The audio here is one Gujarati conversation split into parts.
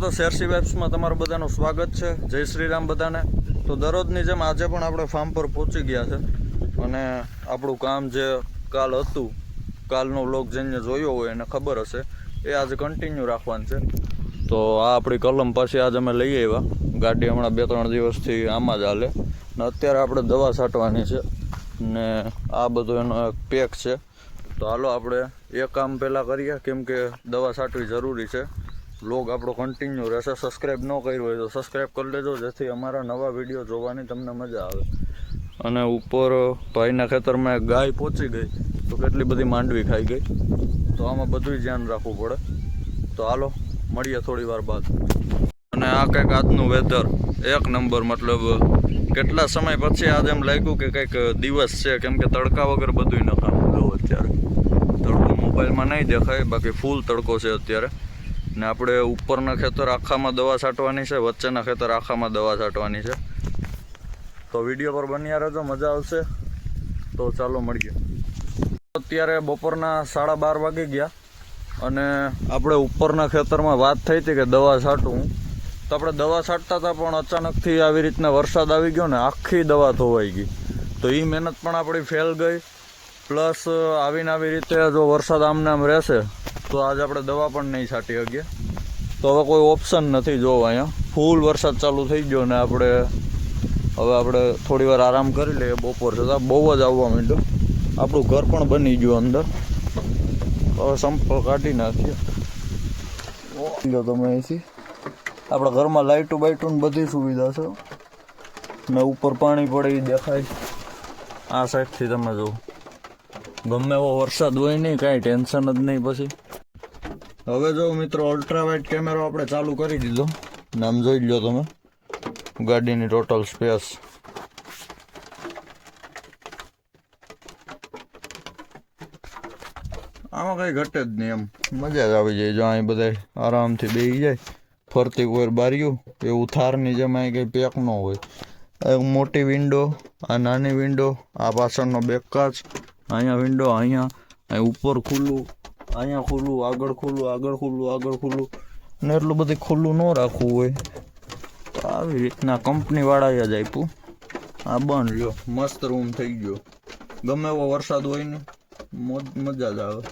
તો શેરસી વેબ્સમાં તમારું બધાનું સ્વાગત છે. જય શ્રી રામ બધાને. તો દરરોજની જેમ આજે પણ આપણે ફાર્મ પર પહોંચી ગયા છે. અને આપણું કામ જે કાલ હતું, કાલનો વ્લોગ જેને જોયો હોય એને ખબર હશે. એ આજે કન્ટિન્યુ રાખવાનું છે. તો આ આપણી કલમ પાછી આજે અમે લઈ આવ્યા. ગાડી હમણાં બે ત્રણ દિવસથી આમાં જ હાલે. ને અત્યારે આપણે દવા છાંટવાની છે. ને આ બધો એનો એક પેક છે. તો હાલો આપણે એ કામ પહેલાં કરીએ, કેમ કે દવા છાંટવી જરૂરી છે. લોગ આપણો કન્ટિન્યુ રહેશે. સબસ્ક્રાઈબ ન કર્યું હોય તો સબસ્ક્રાઈબ કરી લેજો, જેથી અમારા નવા વીડિયો જોવાની તમને મજા આવે. અને ઉપર ભાઈના ખેતરમાં ગાય પહોંચી ગઈ. તો કેટલી બધી માંડવી ખાઈ ગઈ. તો આમાં બધું ધ્યાન રાખવું પડે. તો હાલો, મળીએ થોડી વાર બાદ. અને આ કંઈક આજનું વેધર એક નંબર મતલબ કેટલા સમય પછી આજે એમ લાગ્યું કે કંઈક દિવસ છે, કેમ કે તડકા વગર બધું નકામું ગયું અત્યારે. તડકો મોબાઈલમાં નહીં દેખાય, બાકી ફૂલ તડકો છે અત્યારે. ને આપણે ઉપરના ખેતર આખામાં દવા છાંટવાની છે, વચ્ચેના ખેતર આખામાં દવા છાંટવાની છે. તો વીડિયો પર બન્યા રહેજો, મજા આવશે. તો ચાલો મળીએ. અત્યારે બપોરના સાડા બાર વાગી ગયા અને આપણે ઉપરના ખેતરમાં વાત થઈ હતી કે દવા છાંટવું તો આપણે દવા છાંટતા હતા, પણ અચાનકથી આવી રીતના વરસાદ આવી ગયો ને આખી દવા ધોવાઈ ગઈ. તો એ મહેનત પણ આપણી ફેલ ગઈ. પ્લસ આવીને આવી રીતે જો વરસાદ આમને આમ રહેશે તો આજે આપણે દવા પણ નહીં છાંટી શકીએ. તો હવે કોઈ ઓપ્શન નથી જો અહીંયા. ફૂલ વરસાદ ચાલુ થઈ ગયો ને આપણે હવે આપણે થોડી વાર આરામ કરી લઈએ બપોર છતાં બહુ જ આવવા માંડ્યો. આપણું ઘર પણ બની ગયું અંદર. હવે સંપ કાઢી નાખીએ. તમે અહીંથી. આપણા ઘરમાં લાઇટું બાઇટું બધી સુવિધા છે. ને ઉપર પાણી પડે એ દેખાય. આ સાઈડથી તમે જુઓ. ગમે એવો વરસાદ હોય નહીં, કાંઈ ટેન્શન જ નહીં પછી. હવે જો મિત્રો અલ્ટ્રા વાઇટ કેમેરો આપણે ચાલુ કરી દીધો. નામ જોઈ લો તમે. ગાડીની ટોટલ સ્પેસ આમાં કઈ ઘટે જ નહીં એમ. મજા જ આવી જાય જો અહીં બધા આરામથી બેસી જાય. ફરતી કોઈ બારીયું એવું થારની જેમ અહીં કંઈ પેક ન હોય. આ મોટી વિન્ડો આ નાની વિન્ડો આ પાછળનો બેક કાચ અહીંયા વિન્ડો અહીંયા, અહીં ઉપર ખુલ્લું. અહીંયા ખુલ્લું, આગળ ખુલ્લું આગળ ખુલ્લું આગળ ખુલ્લું. ને એટલું બધું ખુલ્લું ન રાખવું હોય. તો આવી રીતના કંપનીવાળાએ જ આપ્યું. આ બંધ લ્યો મસ્ત રૂમ થઈ ગયો. ગમે એવો વરસાદ હોય ને, મોજ, મજા જ આવે.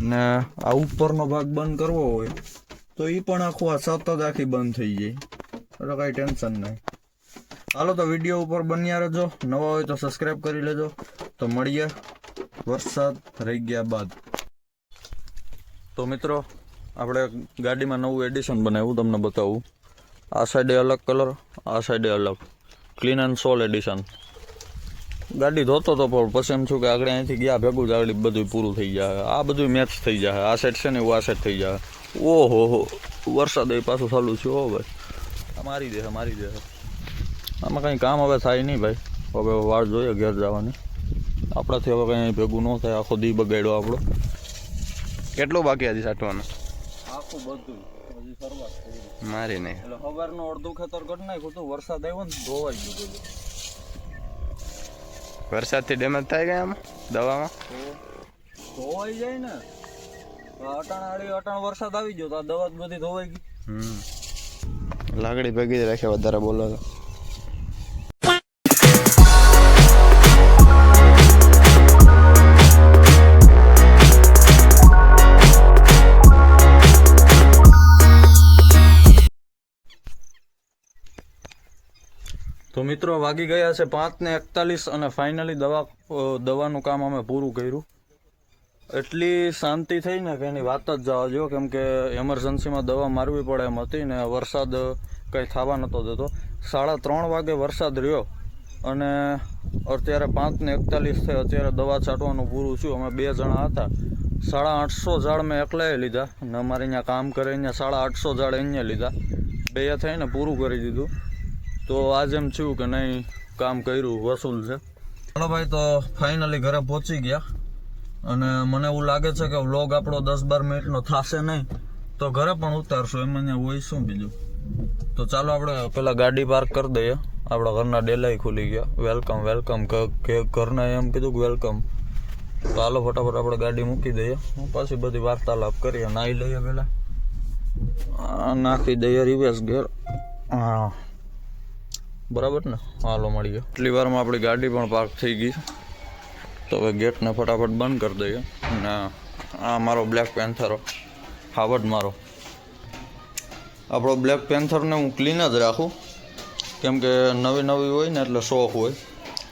ને આ ઉપરનો ભાગ બંધ કરવો હોય, તો એ પણ આખું આ સતત આખી બંધ થઈ જાય. એટલે કાંઈ ટેન્શન નહીં. હાલો તો વીડિયો ઉપર બન્યા રહેજો. નવા હોય તો સબસ્ક્રાઈબ કરી લેજો. તો મળીએ. વરસાદ રહી ગયા બાદ. તો મિત્રો, આપણે ગાડીમાં નવું એડિશન બનાવ્યું, તમને બતાવું. આ સાઈડે અલગ કલર આ સાઈડે અલગ. ક્લીન એન્ડ સોલ એડિશન ગાડી ધોતો તો, પણ પછી એમ છું કે આગળ અહીંથી ગયા, ભેગું જ આગળ બધું પૂરું થઈ જાય. આ બધું મેચ થઈ જાય. આ સાઈડ છે ને એવું, આ સાઈડ થઈ જાય. ઓહો, હો. વરસાદ એ પાછું ચાલુ છે હો ભાઈ. આ મારી દે મારી દે આમાં કંઈ કામ હવે થાય નહીં ભાઈ. હવે વાર જોઈએ ઘેર જવાની. આપણાથી હવે કંઈ ભેગું ન થાય. આખો દી બગાડ્યો આપણો. કેટલું બાકી હજી સાટવાનું આખું બધું. હજી શરૂઆત થઈ મારી નહીં. એટલે સવારનું અડધું ખેતર કરી નાખ્યું તો વરસાદ આવ્યો ને ધોવાઈ ગયું બધું. વરસાદથી ડેમેજ થાય ગયા આમાં દવામાં? ધોવાઈ જાય ને અટાણ આડી અટાણ વરસાદ આવી ગયો તો આ દવા બધી ધોવાઈ ગઈ. હમ. લાકડી ભેગી જ રાખે વધારે બોલો તો મિત્રો વાગી ગયા છે પાંચ ને એકતાલીસ અને ફાઇનલી દવા દવાનું કામ અમે પૂરું કર્યું. એટલી શાંતિ થઈ ને કે એની વાત જ જવા જો કેમ કે એમરજન્સીમાં દવા મારવી પડે એમ હતી ને વરસાદ કંઈ થવા નહોતો દેતો. સાડા ત્રણ વાગે વરસાદ રહ્યો અને અત્યારે પાંચ ને એકતાલીસ થઈ, અત્યારે દવા છાંટવાનું પૂરું છું અમે બે જણા હતા. સાડા આઠસો ઝાડ મેં એકલાએ લીધા ને અમારે અહીંયા કામ કરે અહીંયા સાડા આઠસો ઝાડ અહીંયા લીધા. બે થઈને પૂરું કરી દીધું. તો આજે એમ થયું કે નહીં, કામ કર્યું, વસૂલ છે. ચાલો ભાઈ તો ફાઇનલી ઘરે પહોંચી ગયા. અને મને એવું લાગે છે કે વ્લોગ આપણો દસ બાર મિનિટનો થશે નહીં, તો ઘરે પણ ઉતારશું. એમ અહીંયા હોય, શું બીજું? તો ચાલો આપણે પેલા ગાડી પાર્ક કરી દઈએ. આપણા ઘરના ડેલાઈ ખુલી ગયા. વેલકમ વેલકમ કે ઘરના એમ કીધું કે વેલકમ તો હાલો ફટાફટ આપણે ગાડી મૂકી દઈએ. હું પાછી બધી વાર્તાલાપ કરીએ, નાહી લઈએ પહેલાં નાખી દઈએ રિવેસ ગેર હા. બરાબર ને? હાલો, મળીએ. એટલી વારમાં આપણી ગાડી પણ પાર્ક થઈ ગઈ. તો હવે ગેટને ફટાફટ બંધ કરી દઈએ. અને આ મારો બ્લેક પેન્થર હાવડ મારો. આપણો બ્લેક પેન્થરને હું ક્લીન જ રાખું. કેમ કે નવી નવી હોય ને એટલે શોખ હોય.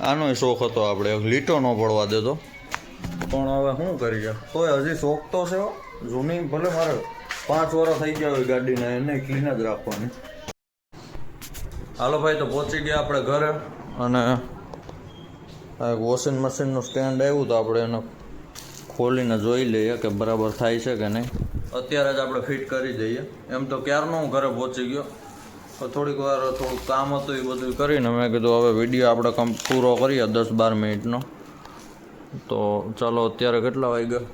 આનોય શોખ હતો આપણે. લીટો ન પડવા દેતો. પણ હવે શું કરીએ? તોય હજી શોખ તો છે. જૂની ભલે મારે પાંચ વર્ષ થઈ ગયા હોય ગાડીને, એને ક્લીન જ રાખવાની. હાલો ભાઈ તો પહોંચી ગયા આપણે ઘરે. અને આ એક વોશિંગ મશીનનું સ્ટેન્ડ આવ્યું તો આપણે એને ખોલીને જોઈ લઈએ કે બરાબર થાય છે કે નહીં. અત્યારે જ આપણે ફિટ કરી દઈએ. એમ તો ક્યારનો હું ઘરે પહોંચી ગયો? તો થોડીક વાર થોડુંક કામ હતું એ બધું કરીને મેં કીધું હવે વીડિયો આપણે કમ પૂરો કરીએ દસ બાર મિનિટનો. તો ચાલો અત્યારે કેટલા વાગ્યા?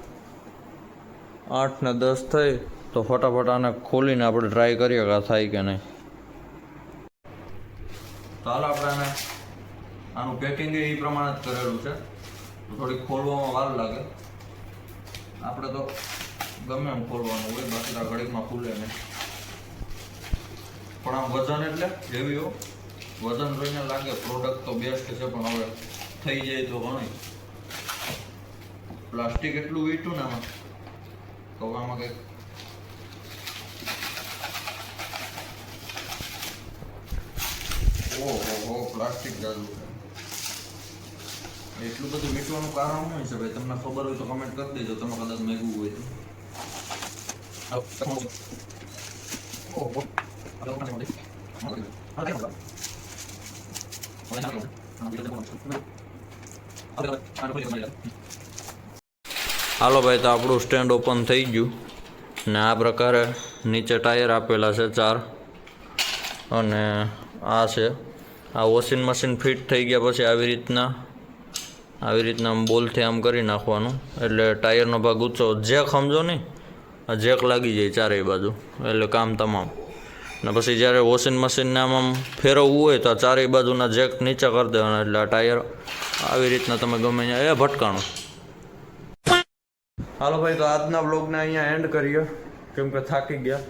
આઠ ને દસ થઈ તો ફટાફટ આને ખોલીને આપણે ટ્રાય કરીએ કે આ થાય કે નહીં. તો હાલ આપણે આનું પેકિંગ એ પ્રમાણે જ કરેલું છે. થોડીક ખોલવામાં વાર લાગે. આપણે તો ગમે એમ ખોલવાનું હોય, બાકી આ ઘડીકમાં ખુલે નહીં. પણ આમ વજન એટલે જેવી હો. વજન જોઈને લાગે પ્રોડક્ટ તો બેસ્ટ છે, પણ હવે થઈ જાય તો ઘણી. પ્લાસ્ટિક એટલું વીટું ને આમાં. તો આમાં કંઈક ઓહો હો પ્લાસ્ટિક જાજુ એટલું બધું મીઠવાનું કારણ શું છે ભાઈ, તમને ખબર હોય તો કમેન્ટ કરી દેજો, તમે કદાચ મેગું હોય તો. હાલો ભાઈ, તો આપણું સ્ટેન્ડ ઓપન થઈ ગયું. ને આ પ્રકારે નીચે ટાયર આપેલા છે ચાર. અને આ છે આ વોશિંગ મશીન ફિટ થઈ ગયા પછી આવી રીતના આવી રીતના આમ બોલથી આમ કરી નાખવાનું. એટલે ટાયરનો ભાગ ઊંચો જેક સમજો નહીં આ જેક લાગી જાય ચારેય બાજુ, એટલે કામ તમામ. ને પછી જ્યારે વોશિંગ મશીનને આમ આમ ફેરવવું હોય તો આ ચારેય બાજુના જેક નીચે કરી દેવાના, એટલે આ ટાયર આવી રીતના તમે ગમે ત્યાં, એ ભટકાણું. હાલો ભાઈ, તો આજના બ્લોગને અહીંયા એન્ડ કરીએ. કેમ કે થાકી ગયા.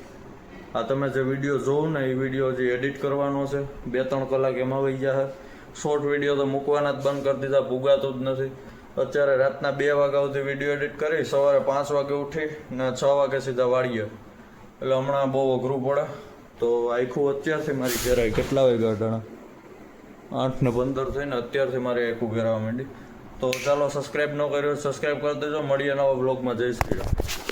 આ તમે જે વીડિયો જોવો ને, એ વીડિયો જે એડિટ કરવાનો છે, બે ત્રણ કલાક એમાં વહી છે. શોર્ટ વીડિયો તો મૂકવાના જ બંધ કરી દીધા, ભૂગાતું જ નથી. અત્યારે રાતના બે વાગ્યા સુધી વીડિયો એડિટ કરી, સવારે પાંચ વાગે ઉઠી ને છ વાગે સીધા વાળીએ. એટલે હમણાં બહુ અઘરું પડે. તો આખું અત્યારથી મારી ઘેરાય કેટલા વાગ્યા અટાણા આઠ ને પંદર થઈને અત્યારથી મારે આખું ઘેરાવા માંડી. તો ચાલો સબસ્ક્રાઈબ ન કર્યો સબસ્ક્રાઈબ કરી દેજો. મળીએ નવા બ્લોગમાં જય શ્રી રામ.